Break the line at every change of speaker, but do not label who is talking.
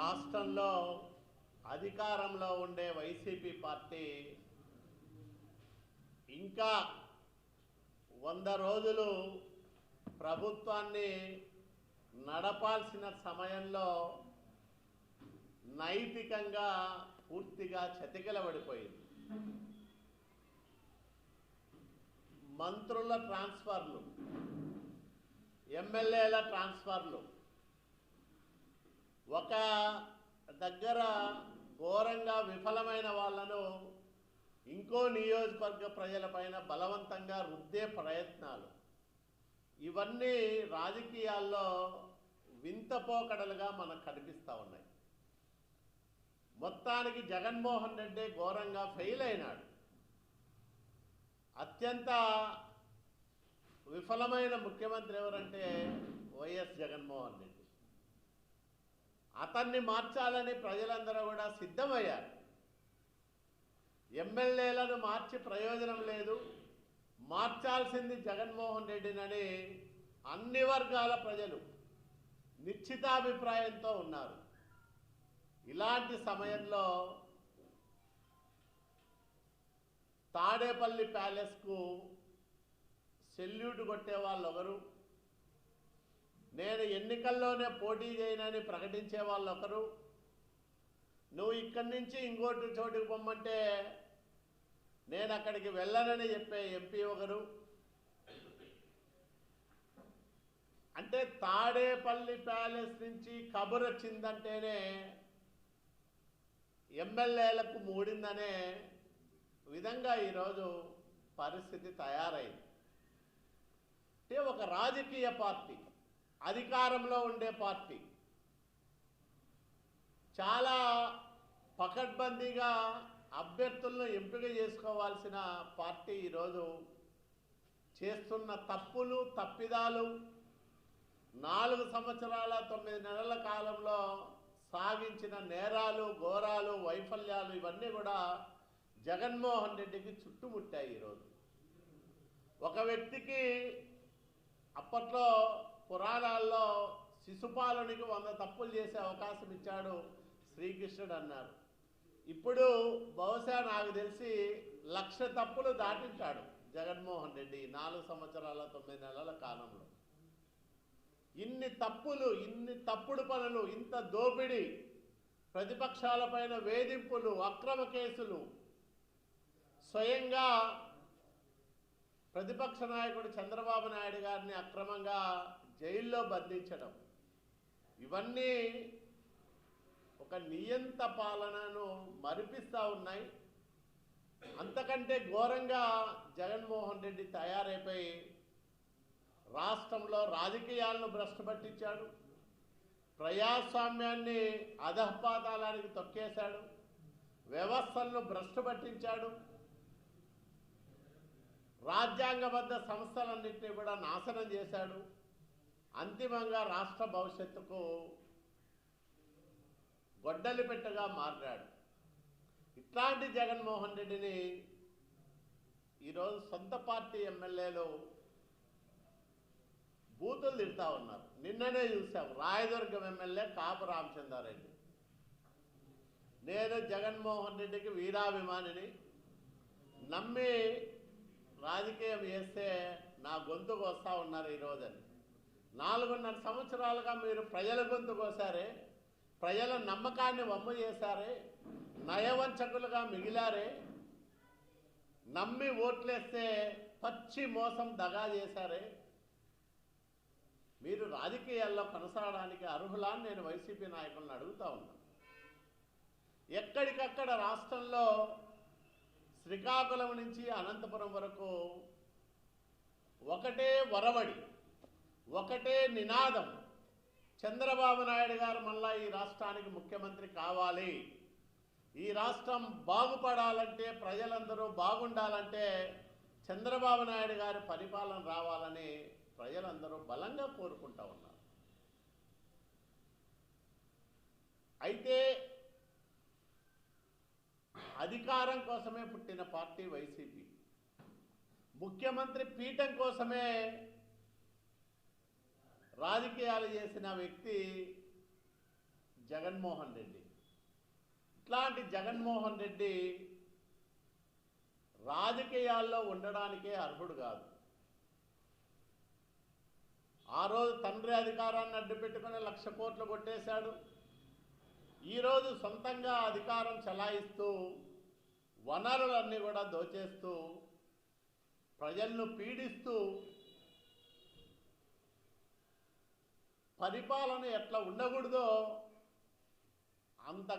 రాష్ట్రంలో అధికారంలో ఉండే వైసీపీ పార్టీ ఇంకా వంద రోజులు ప్రభుత్వాన్ని నడపాల్సిన సమయంలో నైతికంగా పూర్తిగా చతికిలబడిపోయింది. మంత్రుల ట్రాన్స్ఫర్లు ఎమ్మెల్యేల ట్రాన్స్ఫర్లు ఒక దగ్గర ఘోరంగా విఫలమైన వాళ్ళను ఇంకో నియోజకవర్గ ప్రజలపైన బలవంతంగా రుద్దే ప్రయత్నాలు. ఇవన్నీ రాజకీయాల్లో వింత పోకడలుగా మనకు కనిపిస్తూ ఉన్నాయి. మొత్తానికి జగన్మోహన్ రెడ్డి ఘోరంగా ఫెయిల్ అయినాడు. అత్యంత విఫలమైన ముఖ్యమంత్రి ఎవరంటే వైఎస్ జగన్మోహన్ రెడ్డి. అతన్ని మార్చాలని ప్రజలందరూ కూడా సిద్ధమయ్యారు. ఎమ్మెల్యేలను మార్చి ప్రయోజనం లేదు. మార్చాల్సింది జగన్మోహన్ రెడ్డినని అన్ని వర్గాల ప్రజలు నిశ్చితాభిప్రాయంతో ఉన్నారు. ఇలాంటి సమయంలో తాడేపల్లి ప్యాలెస్కు సెల్యూట్ కొట్టే వాళ్ళు ఒకరు నేను ఎన్నికల్లోనే పోటీ చేయనని ప్రకటించే వాళ్ళు ఒకరు. నువ్వు ఇక్కడి నుంచి ఇంకోటి చోటుకు పొమ్మంటే నేను అక్కడికి వెళ్ళనని చెప్పే ఎంపీ ఒకరు. అంటే తాడేపల్లి ప్యాలెస్ నుంచి కబురు వచ్చిందంటేనే ఎమ్మెల్యేలకు మూడిందనే విధంగా ఈరోజు పరిస్థితి తయారైంది. అంటే ఒక రాజకీయ పార్టీ. అధికారంలో ఉండే పార్టీ. చాలా పకడ్బందీగా అభ్యర్థులను ఎంపిక చేసుకోవాల్సిన పార్టీ ఈరోజు చేస్తున్న తప్పులు తప్పిదాలు నాలుగు సంవత్సరాల తొమ్మిది నెలల కాలంలో సాగించిన నేరాలు ఘోరాలు వైఫల్యాలు ఇవన్నీ కూడా జగన్మోహన్ రెడ్డికి చుట్టుముట్టాయి ఈరోజు. ఒక వ్యక్తికి అప్పట్లో పురాణాల్లో శిశుపాలునికి వంద తప్పులు చేసే అవకాశం ఇచ్చాడు శ్రీకృష్ణుడు అన్నారు ఇప్పుడు బహుశా నాకు తెలిసి లక్ష తప్పులు దాటించాడు జగన్మోహన్ రెడ్డి నాలుగు సంవత్సరాల తొమ్మిది నెలల కాలంలో. ఇన్ని తప్పులు ఇన్ని తప్పుడు పనులు ఇంత దోపిడీ ప్రతిపక్షాలపైన వేధింపులు అక్రమ కేసులు స్వయంగా ప్రతిపక్ష నాయకుడు చంద్రబాబు నాయుడు గారిని అక్రమంగా జైల్లో బంధించడం. ఇవన్నీ ఒక నియంత పాలనను మరిపిస్తూ ఉన్నాయి. అంతకంటే ఘోరంగా జగన్మోహన్ రెడ్డి తయారైపోయి రాష్ట్రంలో రాజకీయాలను భ్రష్టు పట్టించాడు. ప్రజాస్వామ్యాన్ని అధపాతాలానికి తొక్కేశాడు. వ్యవస్థలను భ్రష్టు పట్టించాడు. రాజ్యాంగబద్ధ సంస్థలన్నింటినీ కూడా నాశనం చేశాడు. అంతిమంగా రాష్ట్ర భవిష్యత్తుకు గొడ్డలి పెట్టగా మారాడు ఇట్లాంటి జగన్మోహన్ రెడ్డిని ఈరోజు సొంత పార్టీ ఎమ్మెల్యేలు బూతులు తిడతా ఉన్నారు. నిన్ననే చూసాం రాయదుర్గం ఎమ్మెల్యే కాపు రామచంద్రారెడ్డి. నేను జగన్మోహన్ రెడ్డికి వీరాభిమానిని. నమ్మి రాజకీయం చేస్తే నా గొంతుకు వస్తూ ఉన్నారు ఈరోజని నాలుగున్నర సంవత్సరాలుగా మీరు ప్రజల గొంతు కోసారే ప్రజల నమ్మకాన్ని వమ్ము చేశారే నయవంచకులుగా మిగిలారే నమ్మి ఓట్లేస్తే పచ్చి మోసం దగా చేశారే. మీరు రాజకీయాల్లో కొనసాగడానికి అర్హులా నేను వైసీపీ నాయకులను అడుగుతా ఉన్నాను ఎక్కడికక్కడ రాష్ట్రంలో శ్రీకాకుళం నుంచి అనంతపురం వరకు ఒకటే వరవడి ఒకటే నినాదం. చంద్రబాబు నాయుడు గారు మళ్ళా ఈ రాష్ట్రానికి ముఖ్యమంత్రి కావాలి. ఈ రాష్ట్రం బాగుపడాలంటే ప్రజలందరూ బాగుండాలంటే చంద్రబాబు నాయుడు గారి పరిపాలన రావాలని ప్రజలందరూ బలంగా కోరుకుంటా ఉన్నారు. అయితే అధికారం కోసమే పుట్టిన పార్టీ వైసీపీ. ముఖ్యమంత్రి పీఠం కోసమే రాజకీయాలు చేసిన వ్యక్తి జగన్మోహన్ రెడ్డి. ఇట్లాంటి జగన్మోహన్ రెడ్డి రాజకీయాల్లో ఉండడానికే అర్హుడు కాదు. ఆ రోజు తండ్రి అధికారాన్ని అడ్డుపెట్టుకుని లక్ష కోట్లు కొట్టేశాడు. ఈరోజు సొంతంగా అధికారం చలాయిస్తూ వనరులన్నీ కూడా దోచేస్తూ ప్రజలను పీడిస్తూ పరిపాలన ఎట్లా ఉండకూడదో అంత